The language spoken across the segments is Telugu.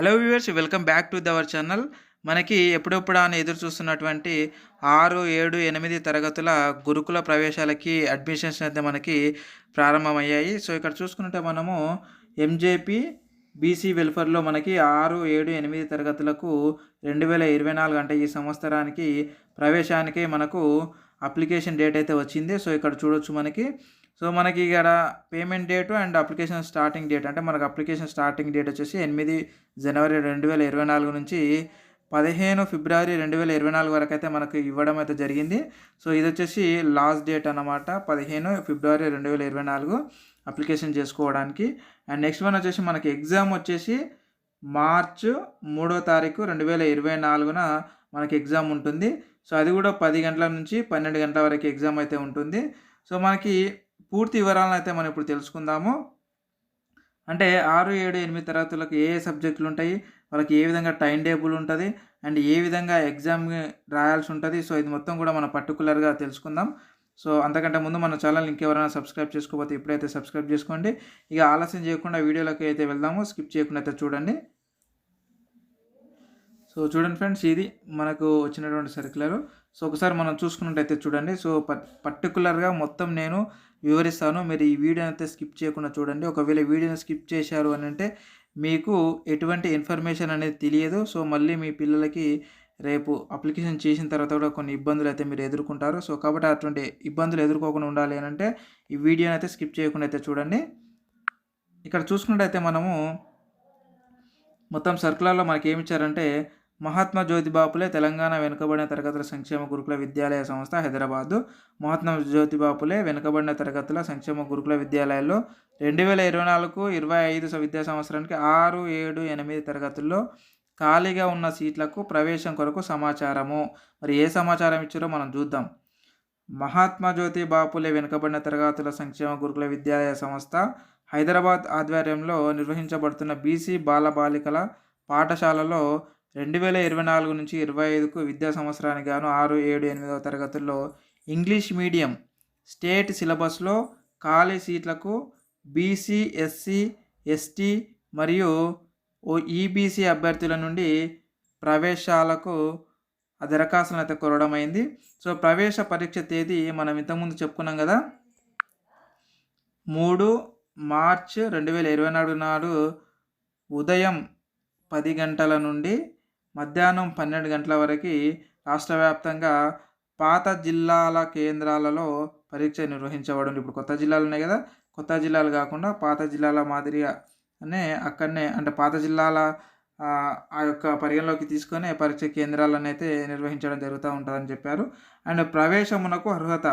Hello viewers welcome back to దవర్ channel మనకి ఎప్పుడెప్పుడు అని ఎదురు చూస్తున్నటువంటి ఆరు ఏడు ఎనిమిది తరగతుల గురుకుల ప్రవేశాలకి అడ్మిషన్స్ అయితే మనకి ప్రారంభమయ్యాయి. సో ఇక్కడ చూసుకుంటే మనము ఎంజేపీ బీసీ వెల్ఫేర్లో మనకి ఆరు ఏడు ఎనిమిది తరగతులకు రెండు వేల ఇరవై నాలుగు అంటే ఈ సంవత్సరానికి ప్రవేశానికి మనకు అప్లికేషన్ డేట్ అయితే వచ్చింది. సో ఇక్కడ చూడొచ్చు మనకి సో మనకి ఇక్కడ payment date and application starting date అంటే మనకు అప్లికేషన్ స్టార్టింగ్ డేట్ వచ్చేసి ఎనిమిది జనవరి రెండు వేల ఇరవై నాలుగు నుంచి పదిహేను ఫిబ్రవరి రెండు వేల ఇరవై నాలుగు వరకు అయితే మనకు ఇవ్వడం అయితే జరిగింది. సో ఇది వచ్చేసి లాస్ట్ డేట్ అన్నమాట పదిహేను ఫిబ్రవరి రెండు వేల ఇరవై నాలుగు అప్లికేషన్ చేసుకోవడానికి. అండ్ నెక్స్ట్ వన్ వచ్చేసి మనకి ఎగ్జామ్ వచ్చేసి మార్చ్ మూడో తారీఖు రెండు వేల ఇరవై నాలుగున మనకి ఎగ్జామ్ ఉంటుంది. సో అది కూడా పది గంటల నుంచి పన్నెండు గంటల వరకు ఎగ్జామ్ అయితే ఉంటుంది. సో మనకి పూర్తి వివరాలను అయితే మనం ఇప్పుడు తెలుసుకుందాము. అంటే ఆరు ఏడు ఎనిమిది తరగతులకు ఏ ఏ సబ్జెక్టులు ఉంటాయి వాళ్ళకి ఏ విధంగా టైం టేబుల్ ఉంటుంది అండ్ ఏ విధంగా ఎగ్జామ్ రాయాల్సి ఉంటుంది. సో ఇది మొత్తం కూడా మనం పర్టికులర్గా తెలుసుకుందాం. సో అంతకంటే ముందు మన ఛానల్ ఇంకెవరైనా సబ్స్క్రైబ్ చేసుకోకపోతే ఇప్పుడైతే సబ్స్క్రైబ్ చేసుకోండి. ఇక ఆలస్యం చేయకుండా వీడియోలోకి అయితే వెళ్దాము. స్కిప్ చేయకుండా అయితే చూడండి. సో చూడండి ఫ్రెండ్స్ ఇది మనకు వచ్చినటువంటి సర్క్యులర్. సో ఒకసారి మనం చూసుకున్నట్టయితే చూడండి. సో పర్టికులర్గా మొత్తం నేను వివరిస్తాను. మీరు ఈ వీడియోని అయితే స్కిప్ చేయకుండా చూడండి. ఒకవేళ వీడియోని స్కిప్ చేశారు అని అంటే మీకు ఎటువంటి ఇన్ఫర్మేషన్ అనేది తెలియదు. సో మళ్ళీ మీ పిల్లలకి రేపు అప్లికేషన్ చేసిన తర్వాత కూడా కొన్ని ఇబ్బందులు అయితే మీరు ఎదుర్కొంటారు. సో కాబట్టి అటువంటి ఇబ్బందులు ఎదుర్కోకుండా ఉండాలి అని అంటే ఈ వీడియోని అయితే స్కిప్ చేయకుండా అయితే చూడండి. ఇక్కడ చూసుకున్నట్టయితే మనము మొత్తం సర్కులర్లో మనకి ఏమి ఇచ్చారంటే మహాత్మా జ్యోతిబాపులే తెలంగాణ వెనుకబడిన తరగతుల సంక్షేమ గురుకుల విద్యాలయ సంస్థ హైదరాబాదు. మహాత్మా జ్యోతిబాపులే వెనుకబడిన తరగతుల సంక్షేమ గురుకుల విద్యాలయాల్లో రెండు వేల ఇరవై నాలుగు ఇరవై ఐదు విద్యా సంవత్సరానికి ఆరు ఏడు ఎనిమిది తరగతుల్లో ఖాళీగా ఉన్న సీట్లకు ప్రవేశం కొరకు సమాచారము. మరి ఏ సమాచారం ఇచ్చారో మనం చూద్దాం. మహాత్మా జ్యోతి బాపులే వెనుకబడిన తరగతుల సంక్షేమ గురుకుల విద్యాలయ సంస్థ హైదరాబాద్ ఆధ్వర్యంలో నిర్వహించబడుతున్న బీసీ బాలబాలికల పాఠశాలలో రెండు వేల ఇరవై నాలుగు నుంచి ఇరవై ఐదుకు విద్యా సంవత్సరానికి గాను ఆరు ఏడు ఎనిమిదవ తరగతుల్లో ఇంగ్లీష్ మీడియం స్టేట్ సిలబస్లో ఖాళీ సీట్లకు బీసీ ఎస్సీ ఎస్టీ మరియు ఓ ఈబీసీ అభ్యర్థుల నుండి ప్రవేశాలకు ఆ దరఖాస్తులను అయితే కోరడమైంది. సో ప్రవేశ పరీక్ష తేదీ మనం ఇంతకుముందు చెప్పుకున్నాం కదా. మూడు మార్చ్ రెండు వేల ఇరవై నాలుగు నాడు ఉదయం పది గంటల నుండి మధ్యాహ్నం పన్నెండు గంటల వరకు రాష్ట్ర వ్యాప్తంగా పాత జిల్లాల కేంద్రాలలో పరీక్ష నిర్వహించబడి ఇప్పుడు కొత్త జిల్లాలు ఉన్నాయి కదా. కొత్త జిల్లాలు కాకుండా పాత జిల్లాల మాదిరిగా అనే అక్కడనే అంటే పాత జిల్లాల ఆ యొక్క పరిగణలోకి తీసుకొని పరీక్ష కేంద్రాలను అయితే నిర్వహించడం జరుగుతూ ఉంటుందని చెప్పారు. అండ్ ప్రవేశమునకు అర్హత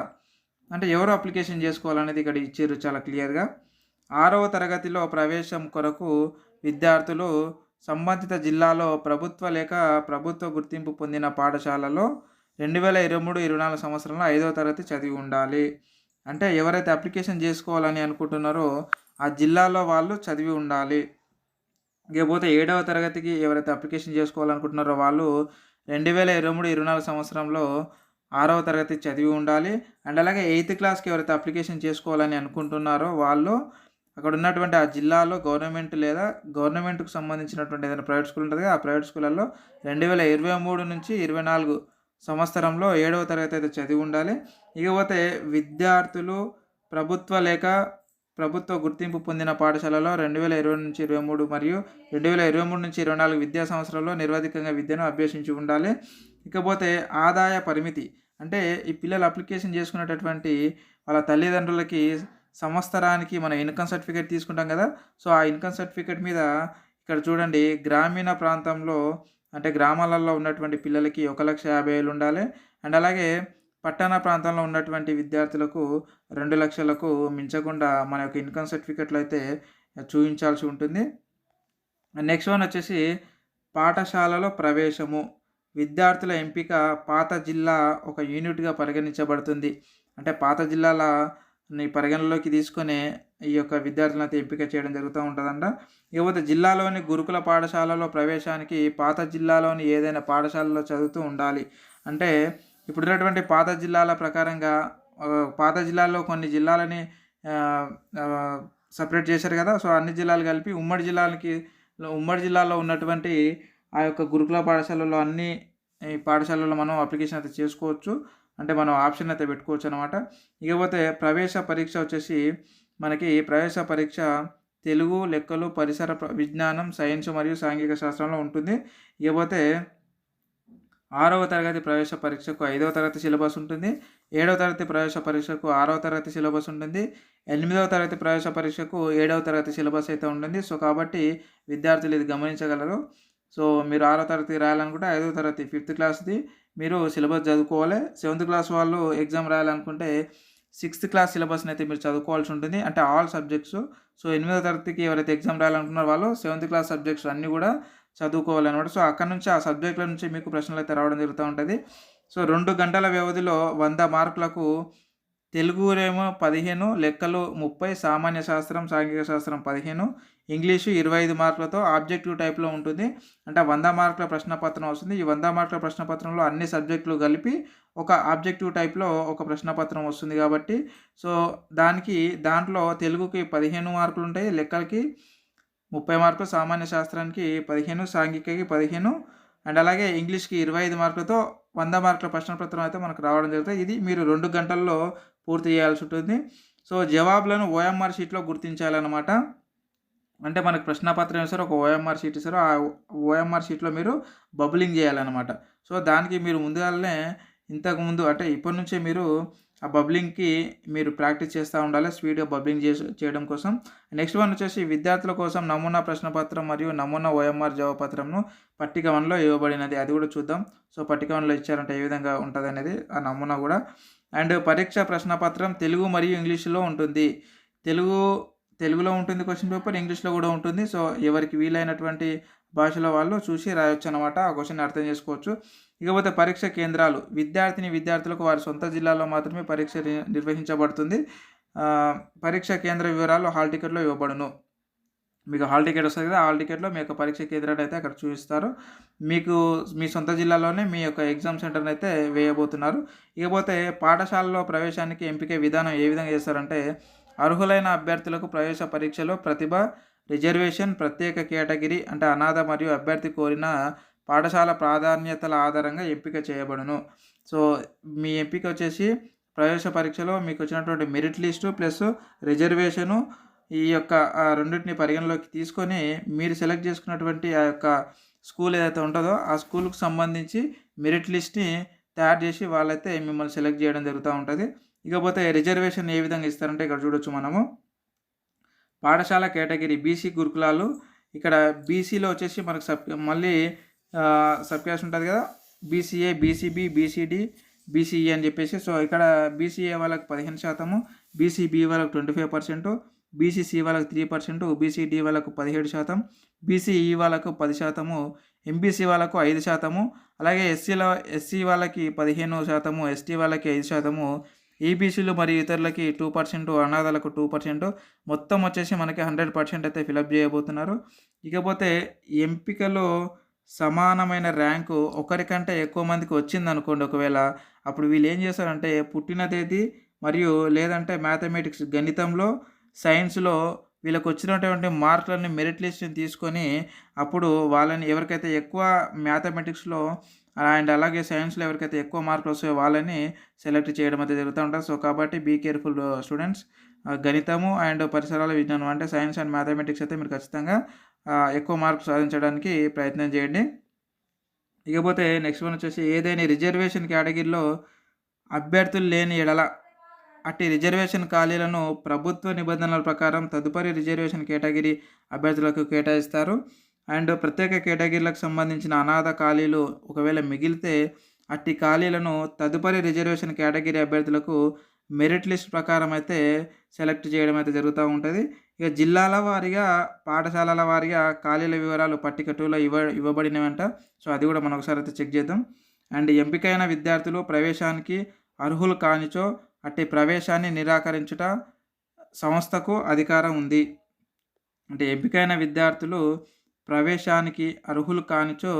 అంటే ఎవరు అప్లికేషన్ చేసుకోవాలనేది ఇక్కడ ఇచ్చారు చాలా క్లియర్గా. ఆరవ తరగతిలో ప్రవేశం కొరకు విద్యార్థులు సంబంధిత జిల్లాలో ప్రభుత్వ లేక ప్రభుత్వ గుర్తింపు పొందిన పాఠశాలలో రెండు వేల ఇరవై మూడు ఇరవై నాలుగు సంవత్సరంలో ఐదవ తరగతి చదివి ఉండాలి. అంటే ఎవరైతే అప్లికేషన్ చేసుకోవాలని అనుకుంటున్నారో ఆ జిల్లాలో వాళ్ళు చదివి ఉండాలి. ఇకపోతే ఏడవ తరగతికి ఎవరైతే అప్లికేషన్ చేసుకోవాలనుకుంటున్నారో వాళ్ళు రెండు వేల ఇరవై మూడు ఇరవై నాలుగు సంవత్సరంలో ఆరవ తరగతి చదివి ఉండాలి. అండ్ అలాగే ఎయిత్ క్లాస్కి ఎవరైతే అప్లికేషన్ చేసుకోవాలని అనుకుంటున్నారో వాళ్ళు అక్కడ ఉన్నటువంటి ఆ జిల్లాలో గవర్నమెంట్ లేదా గవర్నమెంట్కు సంబంధించినటువంటి ఏదైనా ప్రైవేట్ స్కూల్ ఉంటుంది ఆ ప్రైవేట్ స్కూళ్ళల్లో రెండు వేల ఇరవై మూడు నుంచి ఇరవై నాలుగు సంవత్సరంలో ఏడవ తరగతి అయితే చదివి ఉండాలి. ఇకపోతే విద్యార్థులు ప్రభుత్వ లేక ప్రభుత్వ గుర్తింపు పొందిన పాఠశాలలో రెండు వేల ఇరవై నుంచి ఇరవై మూడు మరియు రెండు వేల ఇరవై మూడు నుంచి ఇరవై నాలుగు విద్యా సంవత్సరంలో నిర్వాధికంగా విద్యను అభ్యసించి ఉండాలి. ఇకపోతే ఆదాయ పరిమితి అంటే ఈ పిల్లలు అప్లికేషన్ చేసుకునేటటువంటి వాళ్ళ తల్లిదండ్రులకి సంవత్సరానికి మనం ఇన్కమ్ సర్టిఫికేట్ తీసుకుంటాం కదా. సో ఆ ఇన్కమ్ సర్టిఫికేట్ మీద ఇక్కడ చూడండి గ్రామీణ ప్రాంతంలో అంటే గ్రామాలలో ఉన్నటువంటి పిల్లలకి ఒక లక్ష యాభై వేలు ఉండాలి. అండ్ అలాగే పట్టణ ప్రాంతంలో ఉన్నటువంటి విద్యార్థులకు రెండు లక్షలకు మించకుండా మన యొక్క ఇన్కమ్ సర్టిఫికెట్లు అయితే చూపించాల్సి ఉంటుంది. నెక్స్ట్ వన్ వచ్చేసి పాఠశాలలో ప్రవేశము. విద్యార్థుల ఎంపిక పాత జిల్లా ఒక యూనిట్గా పరిగణించబడుతుంది. అంటే పాత జిల్లాల ని పరిగణలోకి తీసుకుని ఈ యొక్క విద్యార్థులను అయితే ఎంపిక చేయడం జరుగుతూ ఉంటుందంట. యువత జిల్లాలోని గురుకుల పాఠశాలలో ప్రవేశానికి పాత జిల్లాలోని ఏదైనా పాఠశాలలో చదువుతూ ఉండాలి. అంటే ఇప్పుడున్నటువంటి పాత జిల్లాల ప్రకారంగా పాత జిల్లాల్లో కొన్ని జిల్లాలని సపరేట్ చేశారు కదా. సో అన్ని జిల్లాలు కలిపి ఉమ్మడి జిల్లాలకి ఉమ్మడి జిల్లాలో ఉన్నటువంటి ఆ యొక్క గురుకుల పాఠశాలలో అన్ని ఈ పాఠశాలలో మనం అప్లికేషన్ అయితే చేసుకోవచ్చు. అంటే మనం ఆప్షన్ అయితే పెట్టుకోవచ్చు అనమాట ఇకపోతే ప్రవేశ పరీక్ష వచ్చేసి మనకి ప్రవేశ పరీక్ష తెలుగు లెక్కలు పరిసర విజ్ఞానం సైన్స్ మరియు సాంఘిక శాస్త్రంలో ఉంటుంది. ఇకపోతే ఆరవ తరగతి ప్రవేశ పరీక్షకు ఐదవ తరగతి సిలబస్ ఉంటుంది. ఏడవ తరగతి ప్రవేశ పరీక్షకు ఆరవ తరగతి సిలబస్ ఉంటుంది. ఎనిమిదవ తరగతి ప్రవేశ పరీక్షకు ఏడవ తరగతి సిలబస్ అయితే ఉంటుంది. సో కాబట్టి విద్యార్థులు ఇది గమనించగలరు. సో మీరు ఆరో తరగతి రాయాలనుకుంటే ఐదవ తరగతి ఫిఫ్త్ క్లాస్ది మీరు సిలబస్ చదువుకోవాలి. సెవెంత్ క్లాస్ వాళ్ళు ఎగ్జామ్ రాయాలనుకుంటే సిక్స్త్ క్లాస్ సిలబస్ని అయితే మీరు చదువుకోవాల్సి ఉంటుంది. అంటే ఆల్ సబ్జెక్ట్స్. సో ఎనిమిదో తరగతికి ఎవరైతే ఎగ్జామ్ రాయాలనుకున్నారో వాళ్ళు సెవెంత్ క్లాస్ సబ్జెక్ట్స్ అన్నీ కూడా చదువుకోవాలన్నమాట. సో అక్కడ నుంచి ఆ సబ్జెక్టుల నుంచి మీకు ప్రశ్నలు అయితే రావడం జరుగుతూ ఉంటుంది. సో రెండు గంటల వ్యవధిలో వంద మార్కులకు తెలుగు పదిహేను లెక్కలు ముప్పై సామాన్య శాస్త్రం సాంఘిక శాస్త్రం పదిహేను ఇంగ్లీషు ఇరవై ఐదు మార్కులతో ఆబ్జెక్టివ్ టైప్లో ఉంటుంది. అంటే వంద మార్కుల ప్రశ్నపత్రం వస్తుంది. ఈ వంద మార్కుల ప్రశ్నపత్రంలో అన్ని సబ్జెక్టులు కలిపి ఒక ఆబ్జెక్టివ్ టైప్లో ఒక ప్రశ్నపత్రం వస్తుంది కాబట్టి. సో దానికి దాంట్లో తెలుగుకి పదిహేను మార్కులు ఉంటాయి లెక్కలకి ముప్పై మార్కులు సామాన్య శాస్త్రానికి పదిహేను సాంఘికకి పదిహేను అండ్ అలాగే ఇంగ్లీష్కి ఇరవై ఐదు మార్కులతో వంద మార్కుల ప్రశ్నపత్రం అయితే మనకు రావడం జరుగుతుంది. ఇది మీరు రెండు గంటల్లో పూర్తి చేయాల్సి ఉంటుంది. సో జవాబులను ఓఎంఆర్ షీట్లో గుర్తించాలన్నమాట. అంటే మనకు ప్రశ్నపత్రం ఇస్తారు ఒక ఓఎంఆర్ షీట్ ఇస్తారు. ఆ ఓఎంఆర్ షీట్లో మీరు బబులింగ్ చేయాలన్నమాట. సో దానికి మీరు ముందుగానే ఇంతకుముందు అంటే ఇప్పటి నుంచే మీరు ఆ బబ్లింగ్కి మీరు ప్రాక్టీస్ చేస్తూ ఉండాలి స్పీడ్గా బబ్లింగ్ చేసి చేయడం కోసం. నెక్స్ట్ వన్ వచ్చేసి విద్యార్థుల కోసం నమూనా ప్రశ్నపత్రం మరియు నమూనా ఓఎంఆర్ జవాబపత్రంను పట్టిక వన్లో ఇవ్వబడినది. అది కూడా చూద్దాం. సో పట్టిక వన్లో ఇచ్చారంటే ఏ విధంగా ఉంటుంది అనేది ఆ నమూనా కూడా అండ్ పరీక్ష ప్రశ్నపత్రం తెలుగు మరియు ఇంగ్లీష్లో ఉంటుంది. తెలుగు తెలుగులో ఉంటుంది క్వశ్చన్ పేపర్ ఇంగ్లీష్లో కూడా ఉంటుంది. సో ఎవరికి వీలైనటువంటి భాషలో వాళ్ళు చూసి రాయొచ్చు అనమాట ఆ క్వశ్చన్ అర్థం చేసుకోవచ్చు. ఇకపోతే పరీక్ష కేంద్రాలు. విద్యార్థిని విద్యార్థులకు వారి సొంత జిల్లాలో మాత్రమే పరీక్ష ని- నిర్వహించబడుతుంది. పరీక్ష కేంద్ర వివరాలు హాల్ టికెట్లో ఇవ్వబడును. మీకు హాల్ టికెట్ వస్తుంది కదా హాల్ టికెట్లో మీ యొక్క పరీక్ష కేంద్రాన్ని అయితే అక్కడ చూపిస్తారు. మీకు మీ సొంత జిల్లాలోనే మీ యొక్క ఎగ్జామ్ సెంటర్ని అయితే వేయబోతున్నారు. ఇకపోతే పాఠశాలలో ప్రవేశానికి ఎంపిక విధానం ఏ విధంగా చేస్తారంటే అర్హులైన అభ్యర్థులకు ప్రవేశ పరీక్షలో ప్రతిభ రిజర్వేషన్ ప్రత్యేక కేటగిరీ అంటే అనాథ మరియు అభ్యర్థి కోరిన పాఠశాల ప్రాధాన్యతల ఆధారంగా ఎంపిక చేయబడును. సో మీ ఎంపిక వచ్చేసి ప్రవేశ పరీక్షలో మీకు వచ్చినటువంటి మెరిట్ లిస్టు ప్లస్ రిజర్వేషను ఈ యొక్క రెండింటిని పరిగణలోకి తీసుకొని మీరు సెలెక్ట్ చేసుకున్నటువంటి ఆ యొక్క స్కూల్ ఏదైతే ఉంటుందో ఆ స్కూల్కి సంబంధించి మెరిట్ లిస్ట్ని తయారు చేసి వాళ్ళైతే మిమ్మల్ని సెలెక్ట్ చేయడం జరుగుతూ ఉంటుంది. ఇకపోతే రిజర్వేషన్ ఏ విధంగా ఇస్తారంటే ఇక్కడ చూడొచ్చు మనము. పాఠశాల కేటగిరీ బీసీ గురుకులాలు ఇక్కడ బీసీలో వచ్చేసి మనకు సబ్ మళ్ళీ సబ్కాస్ట్ సబ్ క్లాస్ ఉంటుంది కదా బీసీఏ బీసీబీ బీసీడీ బీసీఈ అని చెప్పేసి సో ఇక్కడ బీసీఏ వాళ్ళకి పదిహేను శాతము బీసీబీ వాళ్ళకి ట్వంటీ ఫైవ్ పర్సెంట్ బీసీసీ వాళ్ళకు త్రీ పర్సెంట్ బీసీడీ వాళ్ళకు పదిహేడు శాతం బీసీఈ వాళ్ళకు పది శాతము ఎంబీసీ వాళ్ళకు ఐదు శాతము అలాగే ఎస్సీల ఎస్సీ వాళ్ళకి పదిహేను శాతము ఎస్టీ వాళ్ళకి ఐదు శాతము ఈబీసీలు మరియు ఇతరులకి టూ పర్సెంట్ అనాథాలకు టూ పర్సెంట్ మొత్తం వచ్చేసి మనకి హండ్రెడ్ పర్సెంట్ అయితే ఫిలప్ చేయబోతున్నారు. ఇకపోతే ఎంపికలో సమానమైన ర్యాంకు ఒకరికంటే ఎక్కువ మందికి వచ్చింది అనుకోండి ఒకవేళ అప్పుడు వీళ్ళు ఏం చేస్తారంటే పుట్టిన తేదీ మరియు లేదంటే మ్యాథమెటిక్స్ గణితంలో సైన్స్లో వీళ్ళకి వచ్చినటువంటి మార్కులని మెరిట్ లిస్ట్ని తీసుకొని అప్పుడు వాళ్ళని ఎవరికైతే ఎక్కువ మ్యాథమెటిక్స్లో అండ్ అలాగే సైన్స్లో ఎవరికైతే ఎక్కువ మార్కులు వస్తాయో వాళ్ళని సెలెక్ట్ చేయడం అయితే జరుగుతూ ఉంటుంది. సో కాబట్టి బీ కేర్ఫుల్ స్టూడెంట్స్. గణితము అండ్ పరిసరాల విజ్ఞానం అంటే సైన్స్ అండ్ మ్యాథమెటిక్స్ అయితే మీరు ఖచ్చితంగా ఎక్కువ మార్కులు సాధించడానికి ప్రయత్నం చేయండి. ఇకపోతే నెక్స్ట్ వన్ వచ్చేసి ఏదైనా రిజర్వేషన్ కేటగిరీలో అభ్యర్థులు లేని ఎడల అట్టి రిజర్వేషన్ ఖాళీలను ప్రభుత్వ నిబంధనల ప్రకారం తదుపరి రిజర్వేషన్ కేటగిరీ అభ్యర్థులకు కేటాయిస్తారు. అండ్ ప్రత్యేక కేటగిరీలకు సంబంధించిన అనాథ ఖాళీలు ఒకవేళ మిగిలితే అట్టి ఖాళీలను తదుపరి రిజర్వేషన్ కేటగిరీ అభ్యర్థులకు మెరిట్ లిస్ట్ ప్రకారం అయితే సెలెక్ట్ చేయడం అయితే జరుగుతూ ఉంటుంది. ఇక జిల్లాల వారీగా పాఠశాలల వారీగా ఖాళీల వివరాలు పట్టిక టూలో ఇవ్వ ఇవ్వబడినవంట. సో అది కూడా మనం ఒకసారి అయితే చెక్ చేద్దాం. అండ్ ఎంపికైన విద్యార్థులు ప్రవేశానికి అర్హులు కానిచో అట్టి ప్రవేశాన్ని నిరాకరించుట సంస్థకు అధికారం ఉంది. అంటే ఎంపికైన విద్యార్థులు ప్రవేశానికి అర్హులు కానిచో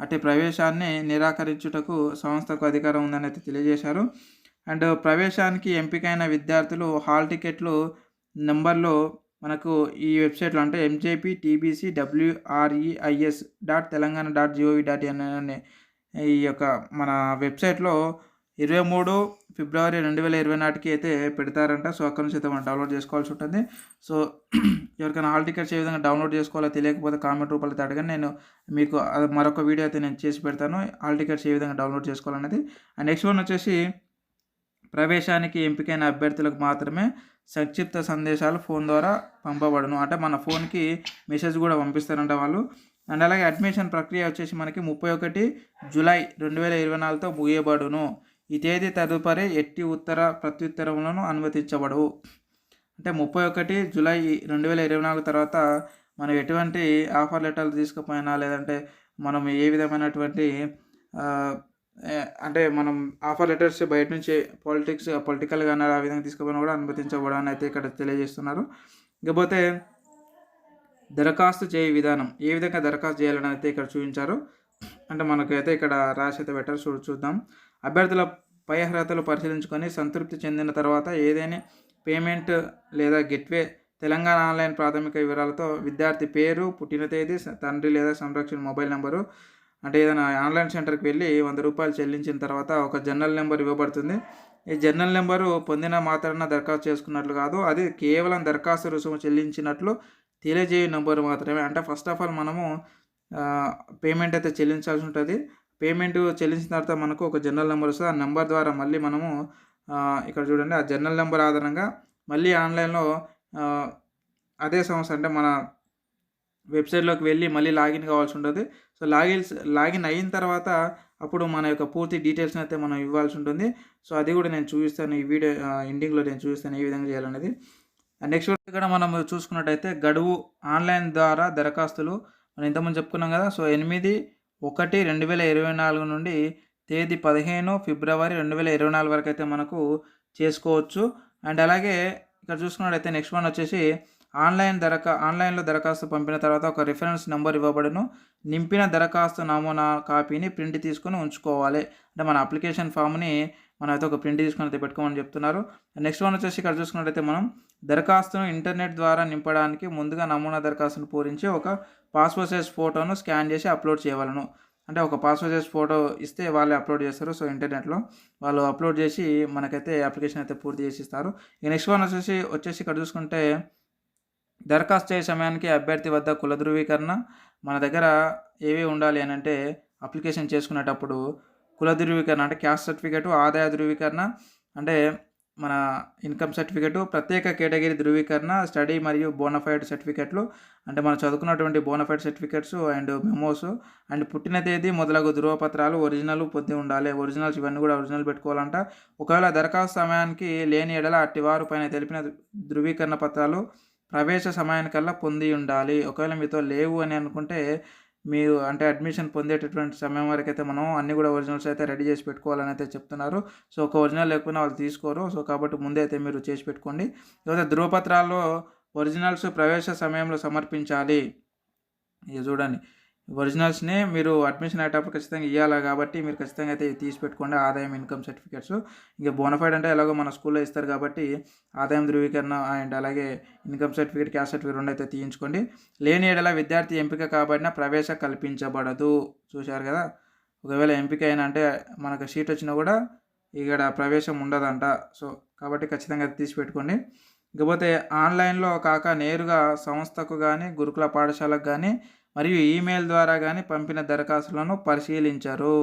అట్టి ప్రవేశాన్ని నిరాకరించుటకు సంస్థకు అధికారం ఉందని అయితే తెలియజేశారు. అండ్ ప్రవేశానికి ఎంపికైన విద్యార్థులు హాల్ టికెట్లు నెంబర్లో మనకు ఈ వెబ్సైట్లో అంటే MJP TBC WREIS dot Telangana dot gov dot in అనే ఈ యొక్క మన వెబ్సైట్లో ఇరవై మూడు ఫిబ్రవరి రెండు వేల ఇరవై నాటికి అయితే పెడతారంట. సో అక్కడ నుంచి అయితే మనం డౌన్లోడ్ చేసుకోవాల్సి ఉంటుంది. సో ఎవరికైనా హాల్ టికెట్స్ ఏ విధంగా డౌన్లోడ్ చేసుకోవాలో తెలియకపోతే కామెంట్ రూపంలో అయితే అడగండి. నేను మీకు మరొక వీడియో అయితే నేను చేసి పెడతాను. హాల్ టికెట్స్ ఏ విధంగా డౌన్లోడ్ చేసుకోవాలనేది. అండ్ నెక్స్ట్ వన్ వచ్చేసి ప్రవేశానికి ఎంపికైన అభ్యర్థులకు మాత్రమే సంక్షిప్త సందేశాలు ఫోన్ ద్వారా పంపబడును. అంటే మన ఫోన్కి మెసేజ్ కూడా పంపిస్తారంట వాళ్ళు. అండ్ అలాగే అడ్మిషన్ ప్రక్రియ వచ్చేసి మనకి ముప్పై ఒకటి జూలై రెండు వేల ఇరవై నాలుగుతో ముగియబడును. ఈ తేదీ తదుపరి ఎట్టి ఉత్తర ప్రత్యుత్తరములను అనుమతించబడవు. అంటే ముప్పై ఒకటి జూలై రెండు వేల ఇరవై నాలుగు తర్వాత మనం ఎటువంటి ఆఫర్ లెటర్లు తీసుకుపోయినా లేదంటే మనం ఏ విధమైనటువంటి అంటే మనం ఆఫర్ లెటర్స్ బయట నుంచి పాలిటిక్స్ పొలిటికల్ కానీ ఆ విధంగా తీసుకుపోయినా కూడా అనుమతించబడని అయితే ఇక్కడ తెలియజేస్తున్నారు. ఇకపోతే దరఖాస్తు చేయ విధానం ఏ విధంగా దరఖాస్తు చేయాలని అయితే ఇక్కడ చూపించారు. అంటే మనకైతే ఇక్కడ రాసి అయితే పెట్టారు చూ చూద్దాం. అభ్యర్థుల పై అర్హతలు పరిశీలించుకొని సంతృప్తి చెందిన తర్వాత ఏదైనా పేమెంట్ లేదా గెట్వే తెలంగాణ ఆన్లైన్ ప్రాథమిక వివరాలతో విద్యార్థి పేరు పుట్టిన తేదీ తండ్రి లేదా సంరక్షణ మొబైల్ నెంబరు అంటే ఏదైనా ఆన్లైన్ సెంటర్కి వెళ్ళి వంద రూపాయలు చెల్లించిన తర్వాత ఒక జర్నల్ నెంబర్ ఇవ్వబడుతుంది. ఈ జర్నల్ నెంబరు పొందిన మాత్రాన దరఖాస్తు చేసుకున్నట్లు కాదు అది కేవలం దరఖాస్తు రుసుము చెల్లించినట్లు తెలియజేయ నెంబర్ మాత్రమే. అంటే ఫస్ట్ ఆఫ్ ఆల్ మనము పేమెంట్ అయితే చెల్లించాల్సి ఉంటుంది. పేమెంట్ చెల్లించిన తర్వాత మనకు ఒక జర్నల్ నెంబర్ వస్తుంది. ఆ నెంబర్ ద్వారా మళ్ళీ మనము ఇక్కడ చూడండి ఆ జర్నల్ నెంబర్ ఆధారంగా మళ్ళీ ఆన్లైన్లో అదే సంవత్సరం అంటే మన వెబ్సైట్లోకి వెళ్ళి మళ్ళీ లాగిన్ కావాల్సి ఉంటుంది. సో లాగిన్ లాగిన్ అయిన తర్వాత అప్పుడు మన యొక్క పూర్తి డీటెయిల్స్ని అయితే మనం ఇవ్వాల్సి ఉంటుంది. సో అది కూడా నేను చూపిస్తాను. ఈ వీడియో ఎండింగ్లో నేను చూపిస్తాను ఏ విధంగా చేయాలనేది. నెక్స్ట్ ఇక్కడ మనం చూసుకున్నట్టయితే గడువు ఆన్లైన్ ద్వారా దరఖాస్తులు. మనం ఇంతకుముందు చెప్పుకున్నాం కదా సో ఎనిమిది ఒకటి రెండు వేల ఇరవై నాలుగు నుండి తేదీ పదిహేను ఫిబ్రవరి రెండు వేల ఇరవై నాలుగు వరకు అయితే మనకు చేసుకోవచ్చు. అండ్ అలాగే ఇక్కడ చూసుకున్నట్టయితే నెక్స్ట్ వన్ వచ్చేసి ఆన్లైన్ దరఖా ఆన్లైన్లో దరఖాస్తు పంపిన తర్వాత ఒక రిఫరెన్స్ నెంబర్ ఇవ్వబడును. నింపిన దరఖాస్తు నమూనా కాపీని ప్రింట్ తీసుకొని ఉంచుకోవాలి. అంటే మన అప్లికేషన్ ఫామ్ని మనం అయితే ఒక ప్రింట్ తీసుకొని అయితే పెట్టుకోమని చెప్తున్నారు. నెక్స్ట్ వన్ వచ్చేసి ఇక్కడ చూసుకున్నట్లయితే మనం దరఖాస్తును ఇంటర్నెట్ ద్వారా నింపడానికి ముందుగా నమూనా దరఖాస్తును పూరించి ఒక పాస్పోర్ట్ సైజ్ ఫోటోను స్కాన్ చేసి అప్లోడ్ చేయవలను. అంటే ఒక పాస్పోర్ట్ సైజ్ ఫోటో ఇస్తే వాళ్ళే అప్లోడ్ చేస్తారు. సో ఇంటర్నెట్లో వాళ్ళు అప్లోడ్ చేసి మనకైతే అప్లికేషన్ అయితే పూర్తి చేసి ఇస్తారు ఇక నెక్స్ట్ వన్ వచ్చేసి వచ్చేసి ఇక్కడ చూసుకుంటే దరఖాస్తు చేసే సమయానికి అభ్యర్థి వద్ద కుల ధృవీకరణ. మన దగ్గర ఏవి ఉండాలి అని అంటే అప్లికేషన్ చేసుకునేటప్పుడు కుల ధృవీకరణ అంటే క్యాస్ట్ సర్టిఫికేట్ ఆదాయ ధృవీకరణ. అంటే మన ఇన్కమ్ సర్టిఫికేట్ ప్రత్యేక కేటగిరీ ధృవీకరణ స్టడీ మరియు బోనఫైడ్ సర్టిఫికెట్లు అంటే మనం చదువుకున్నటువంటి bonafide certificates and memos and పుట్టిన తేదీ మొదలగు ధృవపత్రాలు ఒరిజినల్ పొంది ఉండాలి. ఒరిజినల్స్ ఇవన్నీ కూడా ఒరిజినల్ పెట్టుకోవాలంట. ఒకవేళ దరఖాస్తు సమయానికి లేని ఎడల అట్టి వారు పైన తెలిపిన ధృవీకరణ పత్రాలు ప్రవేశ సమయానికల్లా పొంది ఉండాలి. ఒకవేళ మీతో లేవు అని అనుకుంటే మీరు అంటే అడ్మిషన్ పొందేటటువంటి సమయం వరకు అయితే మనం అన్ని కూడా ఒరిజినల్స్ అయితే రెడీ చేసి పెట్టుకోవాలని అయితే చెప్తున్నారు. సో ఒక ఒరిజినల్ లేకపోయినా వాళ్ళు తీసుకోరు. సో కాబట్టి ముందే అయితే మీరు చేసి పెట్టుకోండి. లేకపోతే ధృవపత్రాల్లో ఒరిజినల్స్ ప్రవేశ సమయంలో సమర్పించాలి. ఇది చూడండి. ఒరిజినల్స్ని మీరు అడ్మిషన్ అయ్యేటప్పుడు ఖచ్చితంగా ఇవ్వాలి కాబట్టి మీరు ఖచ్చితంగా అయితే తీసి పెట్టుకోండి. ఆదాయం ఇన్కమ్ సర్టిఫికేట్స్. ఇంకా బోనఫైడ్ అంటే ఎలాగో మన స్కూల్లో ఇస్తారు కాబట్టి ఆదాయం ధృవీకరణ అండ్ అలాగే ఇన్కమ్ సర్టిఫికేట్ క్యాస్ట్ సర్టిఫికేట్ రెండు అయితే తీయించుకోండి. లేని ఏడల విద్యార్థి ఎంపిక కాబడిన ప్రవేశ కల్పించబడదు. చూశారు కదా? ఒకవేళ ఎంపిక అయినా అంటే మనకు సీట్ వచ్చినా కూడా ఇక్కడ ప్రవేశం ఉండదంట. సో కాబట్టి ఖచ్చితంగా తీసి పెట్టుకోండి. ఇకపోతే ఆన్లైన్లో కాక నేరుగా సంస్థకు కానీ గురుకుల పాఠశాలకు కానీ మరియు ఈమెయిల్ ద్వారా కానీ పంపిన దరఖాస్తులను పరిశీలించరు.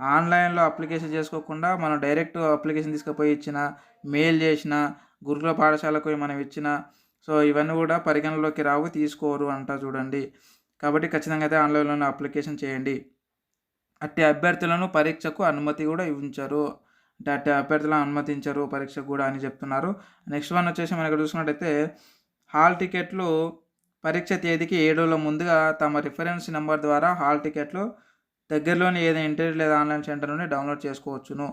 ఆన్లైన్లో అప్లికేషన్ చేసుకోకుండా మనం డైరెక్ట్ అప్లికేషన్ తీసుకుపోయి ఇచ్చిన మెయిల్ చేసిన గురుకుల పాఠశాలకు మనం ఇచ్చిన సో ఇవన్నీ కూడా పరిగణలోకి రావు తీసుకోరు అంట చూడండి. కాబట్టి ఖచ్చితంగా అయితే ఆన్లైన్లోనే అప్లికేషన్ చేయండి. అట్టి అభ్యర్థులను పరీక్షకు అనుమతి కూడా ఇవ్వించరు. అంటే అట్టి అభ్యర్థులను అనుమతించరు పరీక్షకు కూడా అని చెప్తున్నారు. నెక్స్ట్ వన్ వచ్చేసి మనం ఇక్కడ చూసుకున్నట్టయితే హాల్ టికెట్లు పరీక్ష తేదీకి ఏడులో ముందుగా తమ రిఫరెన్స్ నెంబర్ ద్వారా హాల్ టికెట్లు దగ్గరలోని ఏదైనా ఇంటర్వ్యూ లేదా ఆన్లైన్ సెంటర్ నుండి డౌన్లోడ్ చేసుకోవచ్చును.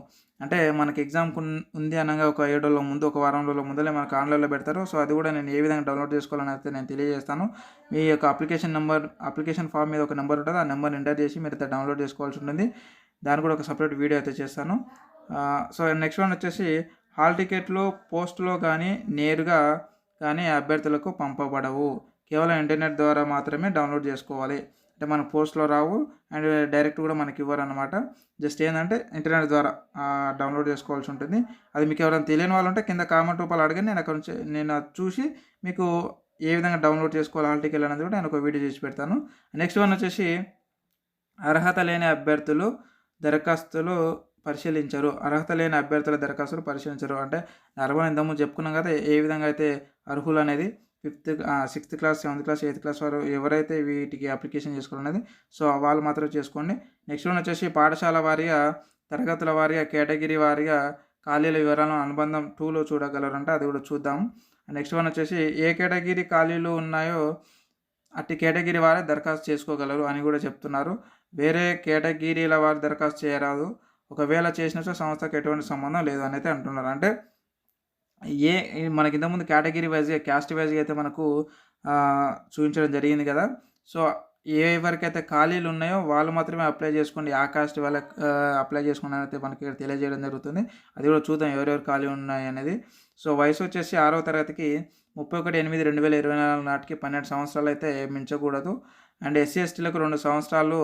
అంటే మనకి ఎగ్జామ్ ఉంది అనగా ఒక ఏడు రోజుల ముందు ఒక వారం రోజుల ముందులే మనకు ఆన్లైన్లో పెడతారు. సో అది కూడా నేను ఏ విధంగా డౌన్లోడ్ చేసుకోవాలని అయితే నేను తెలియజేస్తాను. మీ యొక్క అప్లికేషన్ నెంబర్ అప్లికేషన్ ఫామ్ మీద ఒక నెంబర్ ఉంటుంది. ఆ నెంబర్ ఎంటర్ చేసి మీరు అయితే డౌన్లోడ్ చేసుకోవాల్సి ఉంటుంది. దాని కూడా ఒక సపరేట్ వీడియో అయితే చేస్తాను. సో నెక్స్ట్ వన్ వచ్చేసి హాల్ టికెట్లు పోస్ట్లో కానీ నేరుగా కానీ అభ్యర్థులకు పంపబడవు. కేవలం ఇంటర్నెట్ ద్వారా మాత్రమే డౌన్లోడ్ చేసుకోవాలి. అంటే మన పోస్ట్లో రావు అండ్ డైరెక్ట్ కూడా మనకి ఇవ్వరు అనమాట జస్ట్ ఏంటంటే ఇంటర్నెట్ ద్వారా డౌన్లోడ్ చేసుకోవాల్సి ఉంటుంది. అది మీకు ఎవరైనా తెలియని వాళ్ళు ఉంటే కింద కామెంట్ రూపాయలు అడగండి. నేను అక్కడ నుంచి నేను చూసి మీకు ఏ విధంగా డౌన్లోడ్ చేసుకోవాలి హాల్ టికెట్ అనేది కూడా నేను ఒక వీడియో చేసి పెడతాను. నెక్స్ట్ వన్ వచ్చేసి అర్హత లేని అభ్యర్థులు దరఖాస్తులు పరిశీలించరు. అర్హత లేని అభ్యర్థుల దరఖాస్తులు పరిశీలించరు. అంటే నార్మల్ ఇంతకుముందు చెప్పుకున్నాం కదా ఏ విధంగా అయితే అర్హులు అనేది fifth sixth class seventh class eighth class వారు ఎవరైతే వీటికి అప్లికేషన్ చేసుకోవాలనేది సో వాళ్ళు మాత్రం చేసుకోండి. నెక్స్ట్ వన్ వచ్చేసి పాఠశాల వారీగా తరగతుల వారిగా కేటగిరీ వారిగా ఖాళీల వివరాలను అనుబంధం టూలో చూడగలరంటే అది కూడా చూద్దాం. నెక్స్ట్ వన్ వచ్చేసి ఏ కేటగిరీ ఖాళీలు ఉన్నాయో అట్టి కేటగిరీ వారే దరఖాస్తు చేసుకోగలరు అని కూడా చెప్తున్నారు. వేరే కేటగిరీల వారు దరఖాస్తు చేయరాదు. ఒకవేళ చేసినచో సంస్థకు ఎటువంటి సంబంధం లేదు అని అయితే అంటున్నారు. అంటే ఏ మనకి ఇంతకుముందు కేటగిరీ వైజ్గా క్యాస్ట్ వైజ్గా అయితే మనకు చూపించడం జరిగింది కదా. సో ఎవరికైతే ఖాళీలు ఉన్నాయో వాళ్ళు మాత్రమే అప్లై చేసుకోండి. ఆ కాస్ట్ వాళ్ళకి అప్లై చేసుకోండి అయితే మనకి ఇక్కడ తెలియజేయడం జరుగుతుంది. అది కూడా చూద్దాం ఎవరెవరు ఖాళీ ఉన్నాయి అనేది. సో వయసు వచ్చేసి ఆరో తరగతికి ముప్పై ఒకటి ఎనిమిది రెండు వేల ఇరవై నాలుగు నాటికి పన్నెండు సంవత్సరాలు అయితే మించకూడదు. అండ్ ఎస్సీ ఎస్టీలకు రెండు సంవత్సరాలు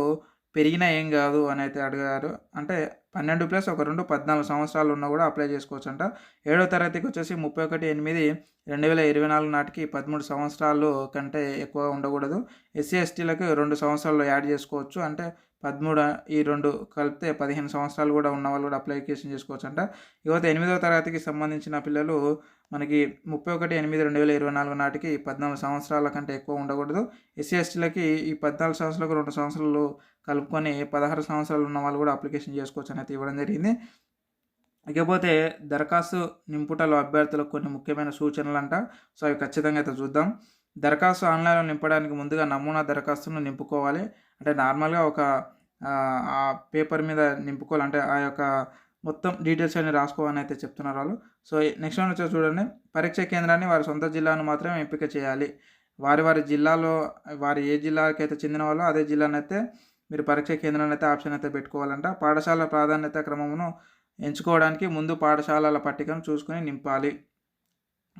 పెరిగినా ఏం కాదు అని అయితే అడిగారు. అంటే పన్నెండు ప్లస్ ఒక రెండు పద్నాలుగు సంవత్సరాలు ఉన్నా కూడా అప్లై చేసుకోవచ్చు అంట ఏడో తరగతికి వచ్చేసి ముప్పై ఒకటి ఎనిమిది రెండు వేల ఇరవై నాలుగు నాటికి పదమూడు సంవత్సరాలు కంటే ఎక్కువ ఉండకూడదు. ఎస్సీ ఎస్టీలకు రెండు సంవత్సరాలు యాడ్ చేసుకోవచ్చు. అంటే పదమూడు ఈ రెండు కలిపితే పదిహేను సంవత్సరాలు కూడా ఉన్న వాళ్ళు కూడా అప్లికేషన్ చేసుకోవచ్చు అంట ఇకపోతే ఎనిమిదవ తరగతికి సంబంధించిన పిల్లలు మనకి ముప్పై ఒకటి ఎనిమిది రెండు వేల ఇరవై నాలుగు నాటికి పద్నాలుగు సంవత్సరాల కంటే ఎక్కువ ఉండకూడదు. ఎస్సీ ఎస్టీలకి ఈ పద్నాలుగు సంవత్సరాలకు రెండు సంవత్సరాలు కలుపుకొని పదహారు సంవత్సరాలు ఉన్న వాళ్ళు కూడా అప్లికేషన్ చేసుకోవచ్చు అనేది ఇవ్వడం జరిగింది. ఇకపోతే దరఖాస్తు నింపుటలో అభ్యర్థులకు కొన్ని ముఖ్యమైన సూచనలు అంట సో అవి ఖచ్చితంగా అయితే చూద్దాం. దరఖాస్తు ఆన్లైన్లో నింపడానికి ముందుగా నమూనా దరఖాస్తును నింపుకోవాలి. అంటే నార్మల్గా ఒక ఆ పేపర్ మీద నింపుకోవాలి. అంటే ఆ యొక్క మొత్తం డీటెయిల్స్ అన్ని రాసుకోవాలని అయితే చెప్తున్నారు వాళ్ళు. సో నెక్స్ట్ వన్ వచ్చి చూడండి. పరీక్ష కేంద్రాన్ని వారి సొంత జిల్లాను మాత్రమే ఎంపిక చేయాలి. వారి వారి జిల్లాలో వారి ఏ జిల్లాకైతే చెందిన వాళ్ళు అదే జిల్లానైతే అయితే మీరు పరీక్ష కేంద్రాన్ని అయితే ఆప్షన్ అయితే పెట్టుకోవాలంట. పాఠశాల ప్రాధాన్యత క్రమమును ఎంచుకోవడానికి ముందు పాఠశాలల పట్టికను చూసుకొని నింపాలి.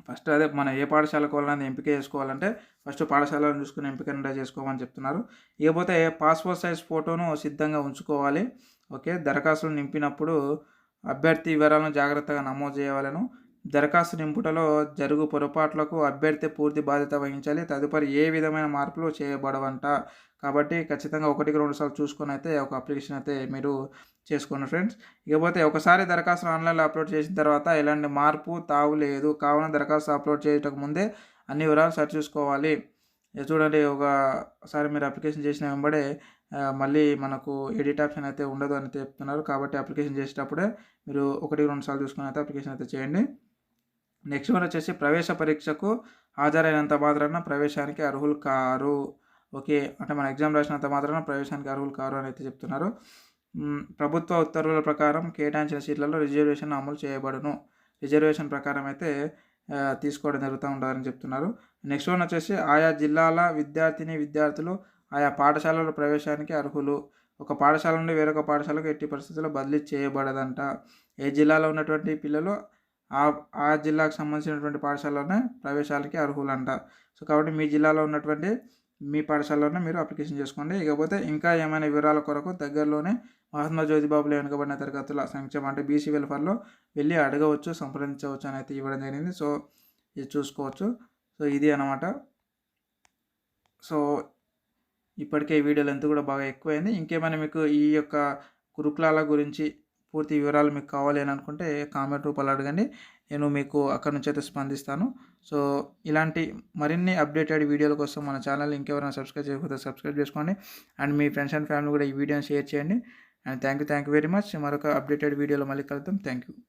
ఫస్ట్ అదే మన ఏ పాఠశాలకు వెళ్ళాలని ఎంపిక చేసుకోవాలంటే ఫస్ట్ పాఠశాలను చూసుకుని ఎంపిక చేసుకోమని చెప్తున్నారు. ఇకపోతే పాస్పోర్ట్ సైజ్ ఫోటోను సిద్ధంగా ఉంచుకోవాలి. ఓకే? దరఖాస్తులు నింపినప్పుడు అభ్యర్థి వివరాలను జాగ్రత్తగా నమోదు చేయవాలను దరఖాస్తు నింపుటలో జరుగు పొరపాట్లకు అభ్యర్థి పూర్తి బాధ్యత వహించాలి. తదుపరి ఏ విధమైన మార్పులు చేయబడవంట. కాబట్టి ఖచ్చితంగా ఒకటికి రెండు సార్లు చూసుకొని అయితే ఒక అప్లికేషన్ అయితే మీరు చేసుకోండి ఫ్రెండ్స్. ఇకపోతే ఒకసారి దరఖాస్తు ఆన్లైన్లో అప్లోడ్ చేసిన తర్వాత ఎలాంటి మార్పు తావు లేదు. కావున దరఖాస్తు అప్లోడ్ చేయటకు ముందే అన్ని వివరాలు సరి చూసుకోవాలి. చూడండి ఒకసారి మీరు అప్లికేషన్ చేసిన వెంబడే మళ్ళీ మనకు ఎడిట్ ఆప్షన్ అయితే ఉండదు అని చెప్తున్నారు. కాబట్టి అప్లికేషన్ చేసేటప్పుడే మీరు ఒకటి రెండు సార్లు చూసుకుని అయితే అప్లికేషన్ అయితే చేయండి. నెక్స్ట్ వన్ వచ్చేసి ప్రవేశ పరీక్షకు హాజరైనంత మాత్రాన ప్రవేశానికి అర్హులు కారు. ఓకే. అంటే మన ఎగ్జామ్ రాసినంత మాత్రాన ప్రవేశానికి అర్హులు కారు అని అయితే చెప్తున్నారు. ప్రభుత్వ ఉత్తర్వుల ప్రకారం కేటాయించిన సీట్లలో రిజర్వేషన్ అమలు చేయబడును. రిజర్వేషన్ ప్రకారం అయితే తీసుకోవడం జరుగుతూ ఉంటుందని చెప్తున్నారు. నెక్స్ట్ వన్ వచ్చేసి ఆయా జిల్లాల విద్యార్థిని విద్యార్థులు ఆయా పాఠశాలల ప్రవేశానికి అర్హులు. ఒక పాఠశాల నుండి వేరొక పాఠశాలకు ఎట్టి పరిస్థితుల్లో బదిలీ చేయబడదంట. ఏ జిల్లాలో ఉన్నటువంటి పిల్లలు ఆ ఆ జిల్లాకు సంబంధించినటువంటి పాఠశాలలోనే ప్రవేశాలకి అర్హులంట. సో కాబట్టి మీ జిల్లాలో ఉన్నటువంటి మీ పాఠశాలలోనే మీరు అప్లికేషన్ చేసుకోండి. ఇకపోతే ఇంకా ఏమైనా వివరాల కొరకు దగ్గరలోనే మహాత్మా జ్యోతిబాబులో వెనుకబడిన తరగతుల సంక్షేమం అంటే బీసీ వెల్ఫేర్లో వెళ్ళి అడగవచ్చు సంప్రదించవచ్చు అని అయితే ఇవ్వడం జరిగింది. సో ఇది చూసుకోవచ్చు. సో ఇది అనమాట సో ఇప్పటికే ఈ వీడియోలు ఎంత కూడా బాగా ఎక్కువైంది. ఇంకేమైనా మీకు ఈ యొక్క కురుకులాల గురించి పూర్తి వివరాలు మీకు కావాలి అని అనుకుంటే కామెంట్ రూపంలో అడగండి. నేను మీకు అక్కడ నుంచి అయితే స్పందిస్తాను. సో ఇలాంటి మరిన్ని అప్డేటెడ్ వీడియోల కోసం మన ఛానల్ ఇంకెవరైనా సబ్స్క్రైబ్ చేయకపోతే సబ్స్క్రైబ్ చేసుకోండి. అండ్ మీ ఫ్రెండ్స్ అండ్ ఫ్యామిలీ కూడా ఈ వీడియోని షేర్ చేయండి. And thank you thank you very much. మరొక అప్డేటెడ్ వీడియోలో మళ్ళీ కలుద్దాం. Thank you.